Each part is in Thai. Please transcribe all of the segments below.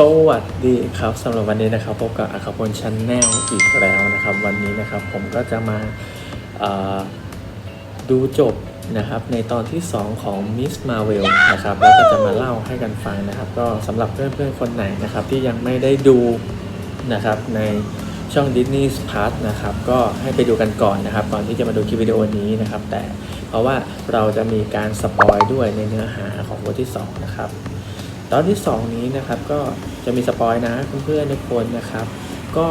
สวัสดีครับสำหรับวันนี้นะครับพบกับอัครพลชันแนลอีกแล้วนะครับ วันนี้นะครับผมก็จะมาดูจบนะครับในตอนที่ 2 ของ Miss Marvel นะครับแล้วก็จะมาเล่าให้กันฟังนะครับ ก็สำหรับเพื่อนๆคนไหนนะครับที่ยังไม่ได้ดูนะครับในช่อง Disney Plus นะครับก็ให้ไปดูกันก่อนนะครับ ก่อนที่จะมาดูคลิปวิดีโอนี้นะครับ แต่เพราะว่าเราจะมีการสปอยด้วยในเนื้อหาของบทที่ 2 นะครับ ตอนที่ 2 นี้นะครับก็จะมีสปอยนะเพื่อนๆทุกคนนะครับ ก็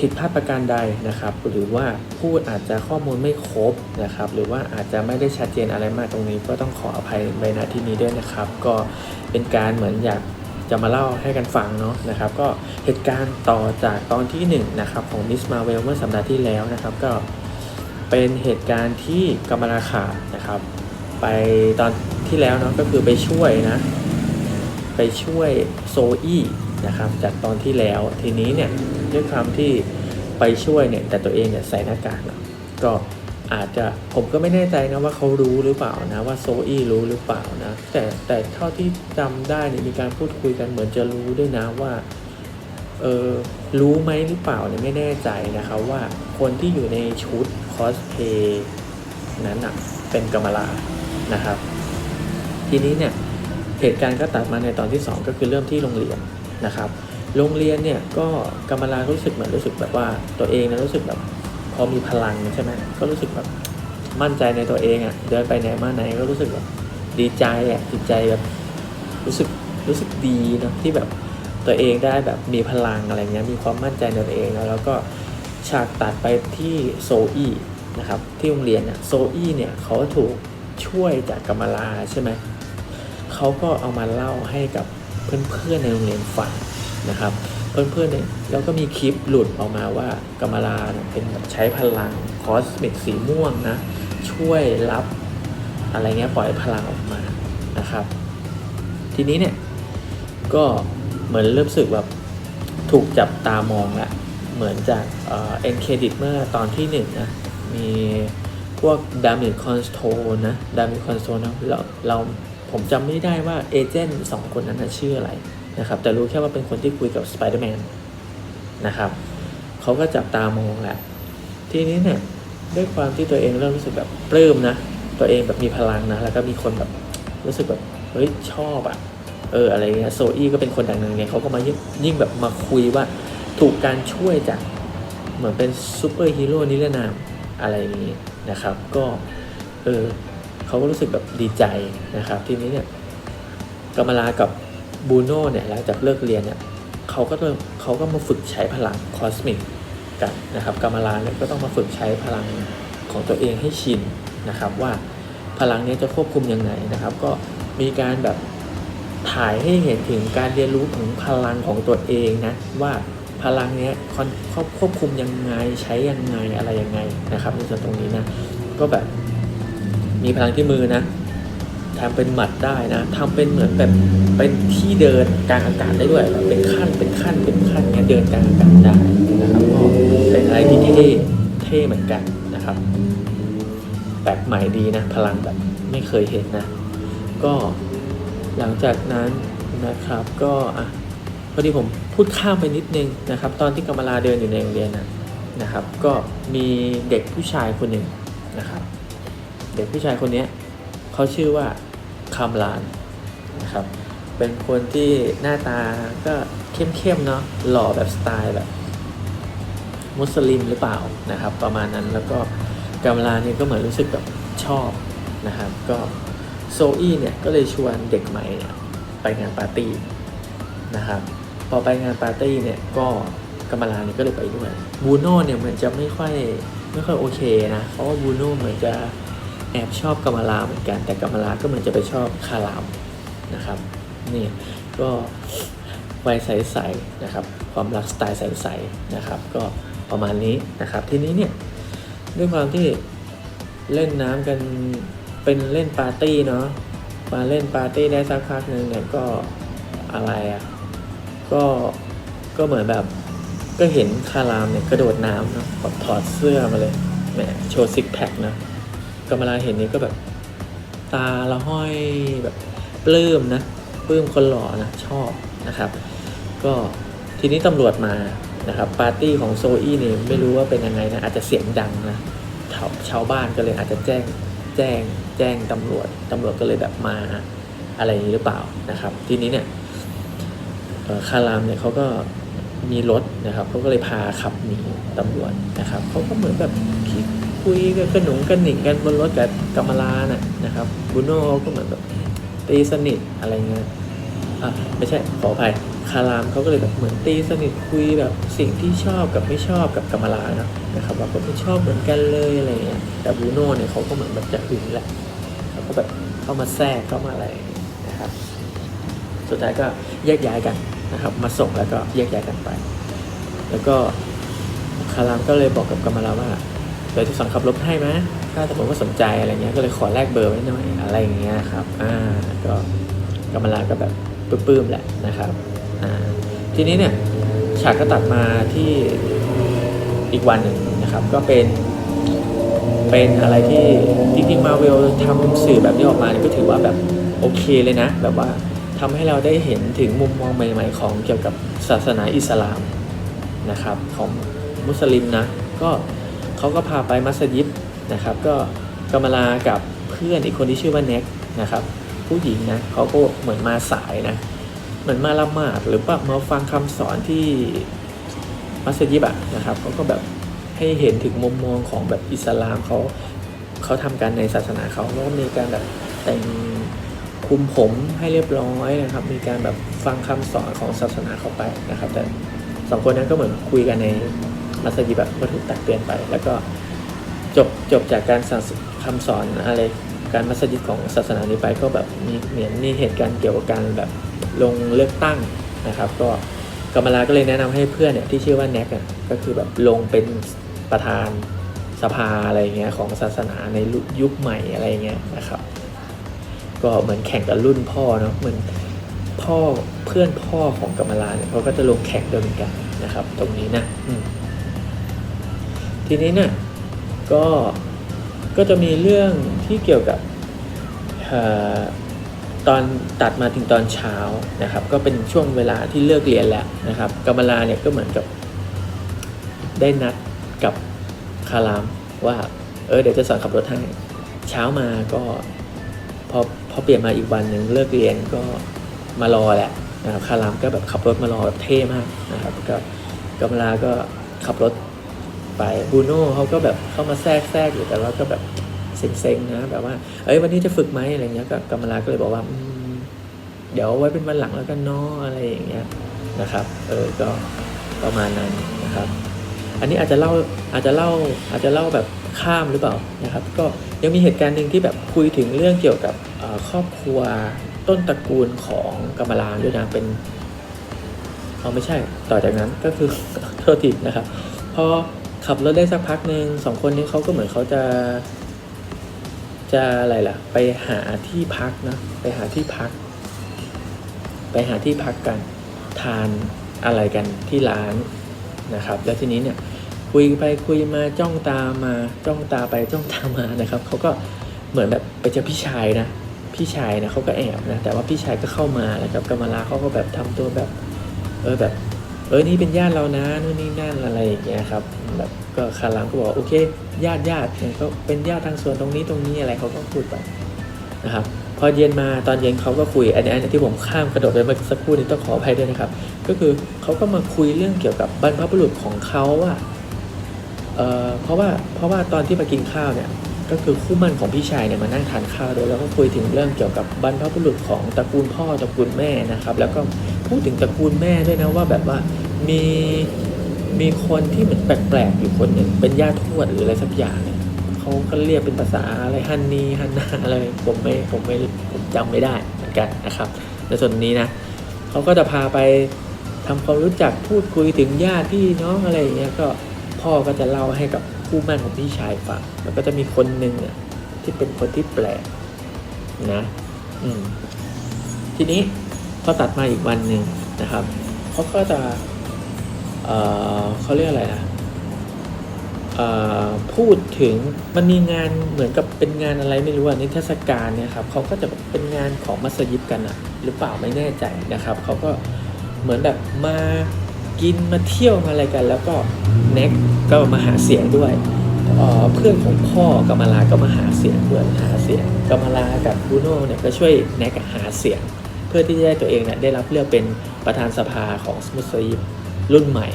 ผิดพลาดประการใดนะครับ หรือว่าพูดอาจจะข้อมูลไม่ครบนะครับ หรือว่าอาจจะไม่ได้ชัดเจนอะไรมากตรงนี้ ก็ต้องขออภัยในณที่นี้ด้วยนะครับ ก็เป็นการเหมือนอยากจะมาเล่าให้กันฟังเนาะนะครับ ก็เหตุการณ์ต่อจากตอนที่1นงนะครับของ Miss Marvel เมื่อสัปดาห์ที่แล้วนะครับ ก็เป็นเหตุการณ์ที่กำมะลาขานะครับ ไปตอนที่แล้วเนาะก็คือไปช่วยนะ ไปช่วยโซอี้นะครับจากตอนที่แล้วทีนี้เนี่ยด้วยความที่ไปช่วยเนี่ยแต่ตัวเองเนี่ยใส่หน้ากากเนาะก็อาจจะผมก็ไม่แน่ใจนะว่าเขารู้หรือเปล่านะว่าโซอี้รู้หรือเปล่านะแต่แต่เท่าที่จำได้เนี่ยมีการพูดคุยกันเหมือนจะรู้ด้วยนะว่าเออรู้ไหมหรือเปล่าเนี่ยไม่แน่ใจนะครับว่าคนที่อยู่ในชุดคอสเพย์นั้นอะเป็นกรรมลานะครับ ทีนี้เนี่ย เหตุการณ์ก็ตัดมาในตอนที่ 2 ก็คือเริ่มที่โรงเรียนนะครับ โรงเรียนเนี่ยก็กำมลารู้สึกเหมือนรู้สึกแบบว่าตัวเองนะรู้สึกแบบพอมีพลังใช่ไหมก็รู้สึกแบบมั่นใจในตัวเองอะ่ะเดินไปไหนมาไหนก็รู้สึกแบบดีใจอะ่ะจิตใจแบบรู้สึกรู้สึกดีนะที่แบบตัวเองได้แบบมีพลังอะไรเงี้ยมีความมั่นใจในตัวเองแล้วแล้วก็ฉากตัดไปที่โซอี้นะครับที่โรงเรียนเนี่ยโซอี้เนี่ยเขาถูกช่วยจากกำมลาใช่ไหม เขาก็เอามาเล่าให้กับเพื่อนๆในโรงเรียนฟังนะครับ เพื่อนๆเนี่ยแล้วก็มีคลิปหลุดออกมาว่ากำมลาเป็นแบบใช้พลังคอสเมิกสีม่วงนะ ช่วยรับอะไรเงี้ยปล่อยพลังออกมานะครับ ทีนี้เนี่ยก็เหมือนเริ่มรู้สึกแบบถูกจับตามองละเหมือนจากเอ็นเครดิตเมื่อตอนที่หนึ่งนะ มีพวกดามิคอนสโทนะดามิคอนสโทนะเราเรา ผมจำไม่ได้ว่าเอเจนต์สองคนนั้นนะชื่ออะไรนะครับแต่รู้แค่ว่าเป็นคนที่คุยกับสไปเดอร์แมนนะครับเขาก็จับตามองแหละ ทีนี้เนี่ยด้วยความที่ตัวเองเริ่มรู้สึกแบบปลื้มนะ ตัวเองแบบมีพลังนะ แล้วก็มีคนแบบรู้สึกแบบเฮ้ยชอบอะเอออะไรเงี้ยโซอี้ก็เป็นคนดังหนึ่งเนี่ยเขาก็มายิ่งยิ่งแบบมาคุยว่าถูกการช่วยจากเหมือนเป็นซูเปอร์ฮีโร่นิรนามอะไรอย่างนี้นะครับ ก็เออ เขาก็รู้สึกแบบดีใจนะครับ ทีนี้เนี่ยกำมลากับบูโน่เนี่ยหลังจากเลิกเรียนเนี่ยเขาก็เริ่มเขาก็มาฝึกใช้พลังคอสมิกกันนะครับกำมลาเนี่ยก็ต้องมาฝึกใช้พลังของตัวเองให้ชินนะครับ ว่าพลังนี้จะควบคุมยังไงนะครับ ก็มีการแบบถ่ายให้เห็นถึงการเรียนรู้ถึงพลังของตัวเองนะว่าพลังนี้คอนควบควบคุมยังไงใช้ยังไงอะไรยังไงนะครับในส่วนตรงนี้นะก็แบบ มีพลังที่มือนะทำเป็นหมัดได้นะทำเป็นเหมือนแบบเป็นที่เดินกลางอากาศได้ด้วย เป็นขั้นเป็นขั้นเป็นขั้นเงี้ยเดินกลางอากาศได้นะครับก็เป็นอะไรที่เท่เท่เหมือนกันนะครับแปลกใหม่ดีนะ พลังแบบไม่เคยเห็นนะ ก็หลังจากนั้นนะครับก็อะพอดีผมพูดข้ามไปนิดนึงนะครับ ตอนที่กำมลาเดินอยู่ในโรงเรียนนะนะครับ ก็มีเด็กผู้ชายคนหนึ่งนะครับ เด็กผู้ชายคนนี้เขาชื่อว่าคามลานนะครับ เป็นคนที่หน้าตาก็เข้มๆเนาะหล่อแบบสไตล์แบบ มุสลิมหรือเปล่านะครับ ประมาณนั้นแล้วก็กามลานเนี่ยก็เหมือนรู้สึกแบบชอบนะครับก็โซอี้เนี่ยก็เลยชวนเด็กใหม่เนี่ยไปงานปาร์ตี้นะครับพอไปงานปาร์ตี้เนี่ยก็กามลาเนี่ยก็เลยไปด้วยบูโน่เนี่ยเหมือนจะไม่ค่อยไม่ค่อยโอเคนะเพราะว่าบูโน่เหมือนจะ แอบชอบกามลาเหมือนกัน แต่กามลาก็เหมือนจะไปชอบคารามนะครับนี่ก็วัยใสๆนะครับ ความรักสไตล์ใสๆนะครับ ก็ประมาณนี้นะครับ ทีนี้เนี่ยด้วยความที่เล่นน้ำกันเป็นเล่นปาร์ตี้เนาะมาเล่นปาร์ตี้ได้สักพักหนึ่งเนี่ยก็อะไรอะ่ะก็ก็เหมือนแบบก็เห็นคารามเนี่ยกระโดดน้ำเนาะถอดเสื้อมาเลยแหมโชว์ซิกแพคนะ กำมลาเห็นนี้ก็แบบ ตาละห้อยแบบปลื้มนะปลื้มคนหล่อนะชอบนะครับ ก็ทีนี้ตำรวจมานะครับปาร์ตี้ของโซอี้เนี่ยไม่รู้ว่าเป็นยังไงนะอาจจะเสียงดังนะชาวชาวบ้านก็เลยอาจจะแจ้งแจ้งแจ้งตำรวจตำรวจก็เลยแบบมาอะไรอย่างนี้หรือเปล่านะครับ ทีนี้เนี่ยคารามเนี่ยเขาก็มีรถนะครับเขาก็เลยพาขับหนีตำรวจนะครับเขาก็เหมือนแบบ คุยกันกระหนุงกระหนิงกันบนรถกับกัมมลาน่ะนะครับบูโน่ก็เหมือนแบบตีสนิทอะไรเงี้ยอะไม่ใช่ขออภัยคารามเขาก็เลยแบบเหมือนตีสนิทคุยแบบสิ่งที่ชอบกับไม่ชอบกับกัมมลานะนะครับว่าก็ไม่ชอบเหมือนกันเลยอะไรเงี้ยแต่บรูโน่เนี่ยเขาก็เหมือนแบบจะหึงแหละเขาก็แบบเข้ามาแทรกเข้ามาอะไรนะครับสุดท้ายก็แยกย้ายกันนะครับ มาส่งแล้วก็แยกย้ายกันไป แล้วก็คารามก็เลยบอกกับกัมมลาว่า เดี๋ยวจะสอนขับรถให้ไหมถ้าสมมติว่าสนใจอะไรเงี้ยก็เลยขอแลกเบอร์ไว้หน่อยอะไรอย่างเงี้ยครับอ่าก็กัมมาลาก็แบบปลื้มๆแหละนะครับอ่าทีนี้เนี่ยฉากก็ตัดมาที่อีกวันหนึ่งนะครับ ก็เป็นเป็นอะไรที่จริงๆมาเวลทำสื่อแบบนี้ออกมาเนี่ยก็ถือว่าแบบโอเคเลยนะ แบบว่าทำให้เราได้เห็นถึงมุมมองใหม่ ๆ ของเกี่ยวกับศาสนาอิสลามนะครับของมุสลิมนะก็ เขาก็พาไปมัสยิดนะครับ ก็กำมลากับเพื่อนอีกคนที่ชื่อว่าเน็กนะครับ ผู้หญิงนะเขาก็เหมือนมาสายนะเหมือนมาละหมาดหรือว่ามาฟังคำสอนที่มัสยิดอะนะครับเขาก็แบบให้เห็นถึงมุมมองของแบบอิสลามเขาเขาทำกันในศาสนาเขาแล้วมีการแบบแต่งคุมผมให้เรียบร้อยนะครับ มีการแบบฟังคำสอนของศาสนาเขาไปนะครับ แต่สองคนนั้นก็เหมือนคุยกันใน มัสยิดแบบก็ถูกตักเตือนไป แล้วก็จบจบจากการสั่งคำสอนอะไรการมัสยิดของศาสนานี้ไปก็แบบมีเหมือนมีเหตุการณ์เกี่ยวกับการแบบลงเลือกตั้งนะครับ ก็กำมลาก็เลยแนะนำให้เพื่อนเนี่ยที่ชื่อว่าแน็กอะก็คือแบบลงเป็นประธานสภาอะไรเงี้ยของศาสนาในยุคใหม่อะไรเงี้ยนะครับ ก็เหมือนแข่งกับรุ่นพ่อเนาะเหมือนพ่อเพื่อนพ่อของกัมมลาเนี่ยเขาก็จะลงแข่งด้วยเหมือนกันนะครับ ตรงนี้นะอืม ทีนี้เนี่ยก็ก็จะมีเรื่องที่เกี่ยวกับอตอนตัดมาถึงตอนเช้านะครับ ก็เป็นช่วงเวลาที่เลิกเรียนแล้วนะครับกัมมลาเนี่ยก็เหมือนกับได้นัดกับคารามว่าเออเดี๋ยวจะสอนขับรถให้เช้ามาก็พอพอเปลี่ยนมาอีกวันหนึ่งเลิกเรียนก็มารอแหละนะครับคารามก็แบบขับรถมารอแบบเท่มากนะครับก็กัมมาลาก็ขับรถ ไปบูโน่เขาก็แบบเข้ามาแทรกแทรกอยู่แต่ว่าก็แบบเซ็งๆนะแบบว่า เอ้ยวันนี้จะฝึกไหมอะไรเงี้ยก็กำมลาก็เลยบอกว่าเดี๋ยวไว้เป็นวันหลังแล้วกันเนาะอะไรอย่างเงี้ยนะครับ เออก็ประมาณนั้นนะครับ อันนี้อาจจะเล่าอาจจะเล่าอาจจะเล่าแบบข้ามหรือเปล่านะครับ ก็ยังมีเหตุการณ์หนึ่งที่แบบคุยถึงเรื่องเกี่ยวกับครอบครัวต้นตระกูลของกำมลาด้วยนะเป็นเอาไม่ใช่ต่อจากนั้นก็คือโทษทีนะครับพอ ขับรถได้สักพักหนึ่งสองคนนี้เขาก็เหมือนเขาจะ จะอะไรล่ะ ไปหาที่พักนะไปหาที่พัก ไปหาที่พักกัน ทานอะไรกันที่ร้านนะครับ แล้วทีนี้เนี่ยคุยไปคุยมาจ้องตามาจ้องตาไปจ้องตามานะครับเขาก็เหมือนแบบไปเจอพี่ชายนะพี่ชายนะเขาก็แอบนะแต่ว่าพี่ชายก็เข้ามาแล้วกับกำมลาเขาก็แบบทำตัวแบบ เออแบบ เออนี่เป็นญาติเรานะนู่นนี่นั่นอะไรอย่างเงี้ยครับแบบก็คารามก็บอกโอเคญาติญาติเนี่ยก็เป็นญาติทางส่วนตรงนี้ตรงนี้อะไรเขาก็พูดไปนะครับพอเย็นมาตอนเย็นเขาก็คุยอันนี้อันนี้ที่ผมข้ามกระโดดไปเมื่อสักครู่นี้ต้องขออภัยด้วยนะครับ ก็คือเขาก็มาคุยเรื่องเกี่ยวกับบรรพบุรุษของเขาว่าเอ่อเพราะว่าเพราะว่าตอนที่มากินข้าวเนี่ยก็คือคู่มั่นของพี่ชายเนี่ยมานั่งทานข้าวด้วยแล้วก็คุยถึงเรื่องเกี่ยวกับบรรพบุรุษของตระกูลพ่อตระกูลแม่นะครับ แล้วก็พูดถึงตระกูลแม่ด้วยนะว่าแบบว่า มีมีคนที่เหมือนแปลกๆอยู่คนหนึ่งเป็นญาติทวดหรืออะไรสักอย่างเนี่ยเขาก็เรียกเป็นภาษาอะไรฮันนีฮันนาอะไรผมไม่ผมไม่ผมจำไม่ได้เหมือนกันนะครับในส่วนนี้นะเขาก็จะพาไปทำความรู้จักพูดคุยถึงญาติพี่น้องอะไรอย่างเงี้ยก็พ่อก็จะเล่าให้กับคู่หมั่นของพี่ชายฟังแล้วก็จะมีคนหนึ่งเนี่ยที่เป็นคนที่แปลกนะอืมทีนี้พอตัดมาอีกวันหนึ่งนะครับเขาก็จะ เขาเรียกอะไรนะเอ่อพูดถึงมันมีงานเหมือนกับเป็นงานอะไรไม่รู้อะนิทรรศการเนี่ยครับเขาก็จะเป็นงานของมัสยิดกันอะหรือเปล่าไม่แน่ใจนะครับเขาก็เหมือนแบบมากินมาเที่ยวมาอะไรกัน แล้วก็แน็กก็มาหาเสียงด้วยเพื่อนของพ่อกำมลาก็มาหาเสียงด้วยหาเสียงกำมลากับบูโน่เนี่ยก็ช่วยแน็กหาเสียง เพื่อที่จะได้ตัวเองเนี่ยได้รับเลือกเป็นประธานสภาของสมุทรสาค รุ่นใหม่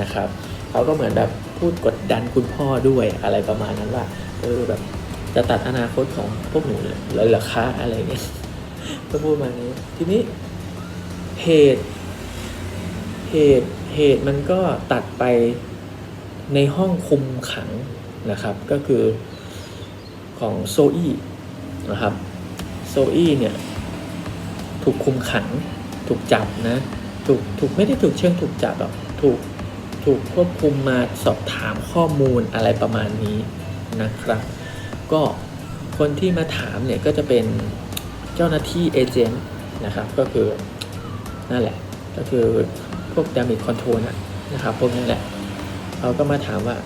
นะครับเขาก็เหมือนแบบพูดกดดันคุณพ่อด้วยอะไรประมาณนั้นว่าเออแบบจะตัดอนาคตของพวกหนูเลยหรอคะอะไรเงี้ยก็พูดมานี้ ทีนี้เหตุเหตุเหตุมันก็ตัดไปในห้องคุมขังนะครับ ก็คือของโซอี้นะครับโซอี้เนี่ย ถูกคุมขังถูกจับนะ ถูกถูกไม่ได้ถูกเชิงถูกจับหรอกถูกถูกควบคุมมาสอบถามข้อมูลอะไรประมาณนี้นะครับ ก็คนที่มาถามเนี่ยก็จะเป็นเจ้าหน้าที่เอเจนต์นะครับ ก็คือนั่นแหละ ก็คือพวก damage control นะนะครับ พวกนี้แหละเขาก็มาถามว่า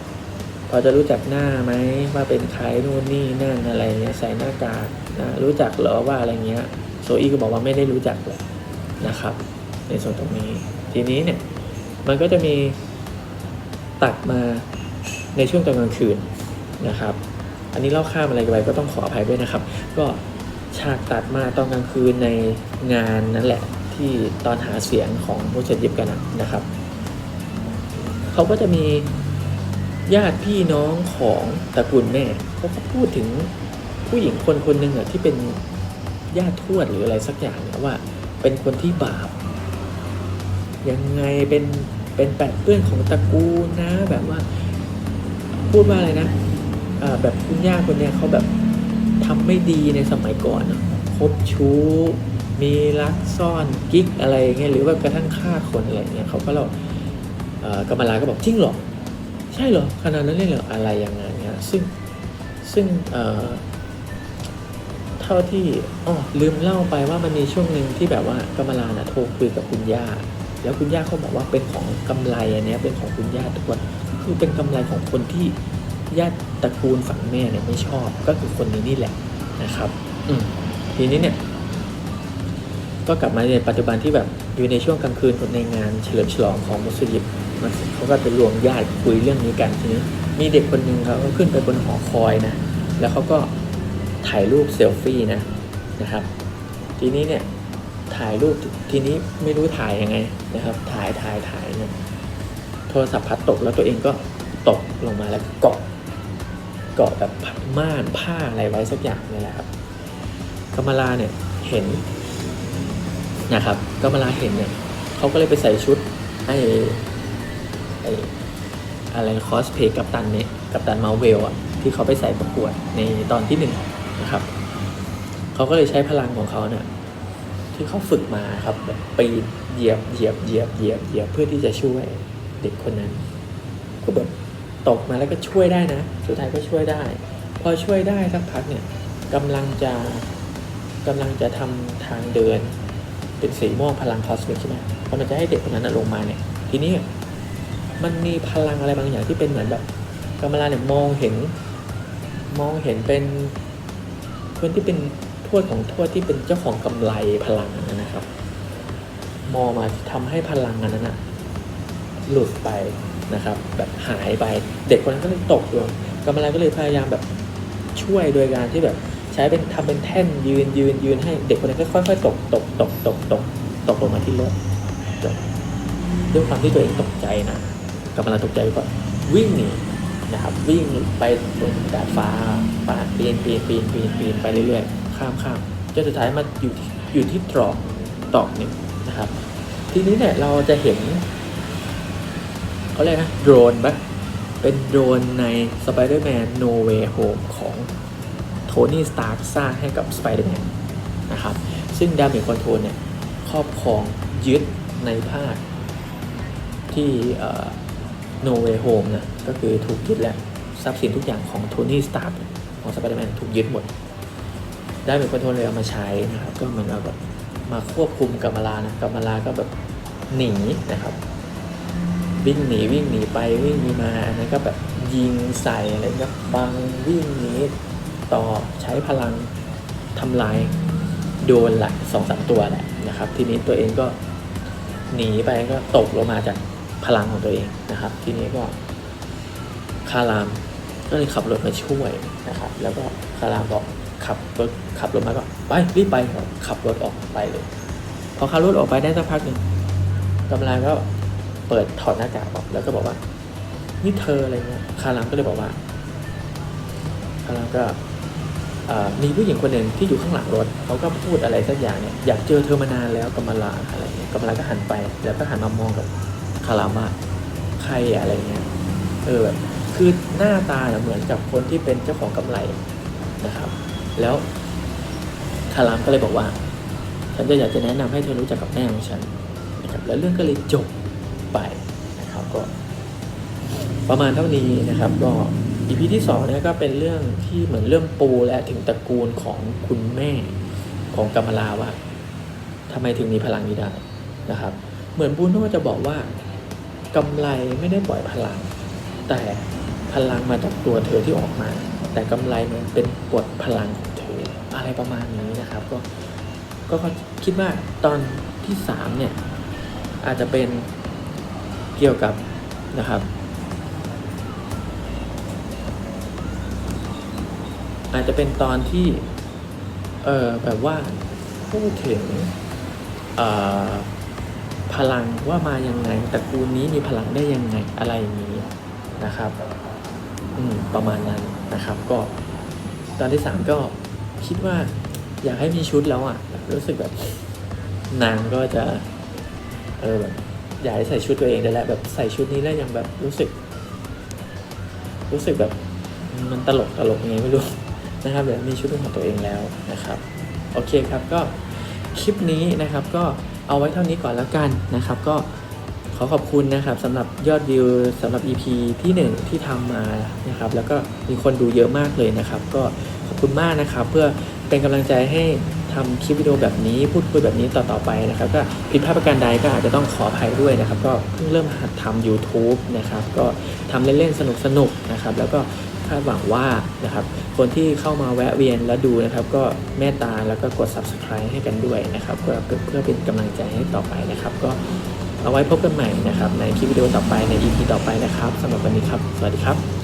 พอจะรู้จักหน้าไหมว่าเป็นใครนู่นนี่นั่นอะไรเงี้ยใส่หน้ากากนะรู้จักเหรอว่าอะไรเงี้ยโซอี้ก็บอกว่าไม่ได้รู้จักเลยนะครับ ในส่วนตรงนี้ ทีนี้เนี่ยมันก็จะมีตัดมาในช่วงตอนกลางคืนนะครับ อันนี้เล่าข้ามอะไรไปก็ต้องขออภัยด้วยนะครับ ก็ฉากตัดมาตอนกลางคืนในงานนั่นแหละที่ตอนหาเสียงของผู้เสยิบกันนะครับ เขาก็จะมีญาติพี่น้องของตระกูลแม่เขาก็พูดถึงผู้หญิงคนคนหนึ่งอะที่เป็นญาติทวดหรืออะไรสักอย่างเนี่ยว่า เป็นคนที่บาป ยังไงเป็นเป็นแปดเปื้อนของตระกูลนะ แบบว่า พูดว่าอะไรนะแบบคุณย่าคนเนี้ยเขาแบบทำไม่ดีในสมัยก่อนอะคบชู้ มีรักซ่อนกิ๊กอะไรเงี้ยหรือว่ากระทั่งฆ่าคนอะไรเงี้ยเขาก็เราเอ่อกำมลาก็บอกจริงหรอใช่เหรอขนาดนั้นเลยเหรออะไรอย่างเงี้ยซึ่งซึ่งเท่าที่อ๋อลืมเล่าไปว่ามันมีช่วงหนึ่งที่แบบว่ากำมลานะโทรคุยกับคุณย่า แล้วคุณย่าเขาบอกว่าเป็นของกำไรอันนี้เป็นของคุณย่าทุกคนคือเป็นกำไรของคนที่ญาติตระกูลฝั่งแม่เนี่ยไม่ชอบ ก็คือคนนี้นี่แหละนะครับ อืทีนี้เนี่ย ก็กลับมาในปัจจุบันที่แบบอยู่ในช่วงกลางคืนในงานเฉลิมฉลองของมุสลิมมันเขาก็ไปรวมญาติคุยเรื่องนี้กันทีนี้ มีเด็กคนหนึ่งเขาก็ขึ้นไปบนหอคอยนะแล้วเขาก็ถ่ายรูปเซลฟี่นะนะครับ ทีนี้เนี่ยถ่ายรูป ทีนี้ไม่รู้ถ่ายยังไงนะครับ ถ่ายถ่ายถ่ายเนี่ยโทรศัพท์พัดตกแล้วตัวเองก็ตกลงมาแล้วเกาะเกาะแบบม่านผ้าอะไรไว้สักอย่างนี่แหละครับกมลาเนี่ยเห็นนะครับกมลาเห็นเนี่ยเขาก็เลยไปใส่ชุดไอ้ไอ้อะไรคอสเพย์กับตันเนี่ยกับตันมาเวลอะที่เขาไปใส่ประกวดในตอนที่หนึ่งนะครับเขาก็เลยใช้พลังของเขาเนี่ย ที่เขาฝึกมาครับแบบปีนเหยียบเหยียบเหยียบเหยียบเหยียบเพื่อที่จะช่วยเด็กคนนั้น ก็แบบตกมาแล้วก็ช่วยได้นะ สุดท้ายก็ช่วยได้ พอช่วยได้สักพักเนี่ยกำลังจะกำลังจะทำทางเดิน เป็นสีม่วงพลังคอสมิกใช่ไหมพอมันจะให้เด็กคนนั้นลงมาเนี่ย ทีนี้มันมีพลังอะไรบางอย่างที่เป็นเหมือนแบบกำลังเนี่ยมองเห็น มองเห็นเป็นคนที่เป็น วดของทวดที่เป็นเจ้าของกำไรพลังนั้นนะครับ มอมาทำให้พลังอันนั้นนะหลุดไปนะครับ แบบหายไปเด็กคนนั้นก็เลยตกลงกำลังก็เลยพยายามแบบช่วยโดยการที่แบบใช้เป็นทำเป็นแท่นยืนยืนยืนให้เด็กคนนั้นก็ค่อยๆตกตกตกตกตกตกลงมาที่รถจบด้วยความที่ตัวเองตกใจนะกำลังตกใจก็วิ่งหนีนะครับวิ่งไปบนดาดฟ้าป่าปีนปีนปีนปีนปีนไปเรื่อยๆ ข้ามข้ามจนสุดท้ายมาอยู่ที่อยู่ที่ตรอกตรอกหนึ่งนะครับ ทีนี้เนี่ยเราจะเห็นเขาเรียกนะโดรนปะเป็นโดรนใน Spider-Man No Way Home ของโทนี่สตาร์สร้างให้กับ Spider-Man นะครับ ซึ่งดามิคอนโทรเนี่ยครอบครองยึดในภาคที่ No Way Home นะ ก็คือถูกยึดแล้ว ทรัพย์สินทุกอย่างของโทนี่สตาร์ของ Spider-Man ถูกยึดหมด ได้เป็นคอนโทรลเลยเอามาใช้นะครับ ก็เหมือนเอาแบบมาควบคุมกัมมาลานะกัมมาลาก็แบบหนีนะครับวิ่งหนีวิ่งหนีไปวิ่งหนีมาอันนั้นก็แบบยิงใส่อะไรก็บังวิ่งหนีต่อใช้พลังทำลายโดนหละสองสามตัวแหละนะครับ ทีนี้ตัวเองก็หนีไปก็ตกลงมาจากพลังของตัวเองนะครับ ทีนี้ก็คารามก็เลยขับรถมาช่วยนะครับ แล้วก็คารามก็ ขับรถขับรถมาก็ไปรีบไปขับรถออกไปเลย พอขับรถออกไปได้สักพักหนึ่งกำลังก็เปิดถอดหน้ากากออกแล้วก็บอกว่า นี่เธออะไรเงี้ยคารามก็เลยบอกว่าคารามก็มีผู้หญิงคนหนึ่งที่อยู่ข้างหลังรถเขาก็พูดอะไรสักอย่างเนี่ยอยากเจอเธอมานานแล้วกำมลาอะไรเงี้ยกำมลาก็หันไป แล้วก็หันมามองกับคารามว่าใครอะไรเงี้ยเออแบบคือหน้าตาเนี่ยเหมือนกับคนที่เป็นเจ้าของกำไรนะครับ แล้วคารามก็เลยบอกว่า ฉันจะอยากจะแนะนำให้เธอรู้จักกับแม่ของฉันนะครับแล้วเรื่องก็เลยจบไปนะครับก็ประมาณเท่านี้นะครับก็อีพีที่สองเนี่ยก็เป็นเรื่องที่เหมือนเรื่องปูและถึงตระกูลของคุณแม่ของกัมมลาว่าทำไมถึงมีพลังนี้ได้นะครับ เหมือนบูโน่จะบอกว่ากำไรไม่ได้ปล่อยพลัง แต่พลังมาจากตัวเธอที่ออกมา แต่กำไรมันเป็นกดพลังของเธออะไรประมาณนี้นะครับ ก็ก็คิดว่าตอนที่สามเนี่ย อาจจะเป็นเกี่ยวกับนะครับ อาจจะเป็นตอนที่ เออแบบว่าพูดถึงพลังว่ามายังไงตระกูลนี้มีพลังได้ยังไงอะไรอย่างนี้นะครับ อืม ประมาณนั้น นะครับ ก็ตอนที่สามก็คิดว่าอยากให้มีชุดแล้วอะรู้สึกแบบนางก็จะเออแบบอยากให้ใส่ชุดตัวเองได้แล้วแบบใส่ชุดนี้แล้วยังแบบรู้สึก รู้สึกแบบมันตลกตลกยังไงไม่รู้นะครับเดี๋ยวมีชุดเป็นของตัวเองแล้วนะครับ โอเคครับก็คลิปนี้นะครับก็เอาไว้เท่านี้ก่อนแล้วกันนะครับ ก็ ขอขอบคุณนะครับสำหรับยอดวิวสำหรับ EP ที่หนึ่งที่ทำมานะครับ แล้วก็มีคนดูเยอะมากเลยนะครับ ก็ขอบคุณมากนะครับ เพื่อเป็นกำลังใจให้ทำคลิปวิดีโอแบบนี้พูดคุยแบบนี้ต่อๆไปนะครับ ก็ผิดพลาดประการใดก็อาจจะต้องขออภัยด้วยนะครับ ก็เพิ่งเริ่มหัดทำ YouTube นะครับ ก็ทำเล่นๆสนุกๆนะครับ แล้วก็คาดหวังว่านะครับคนที่เข้ามาแวะเวียนแล้วดูนะครับ ก็เมตตาแล้วก็กด subscribe ให้กันด้วยนะครับ เพื่อเพื่อเป็นกำลังใจให้ต่อไปนะครับ ก็ เอาไว้พบกันใหม่นะครับในคลิปวิดีโอต่อไปใน EP ต่อไปนะครับสำหรับวันนี้ครับ สวัสดีครับ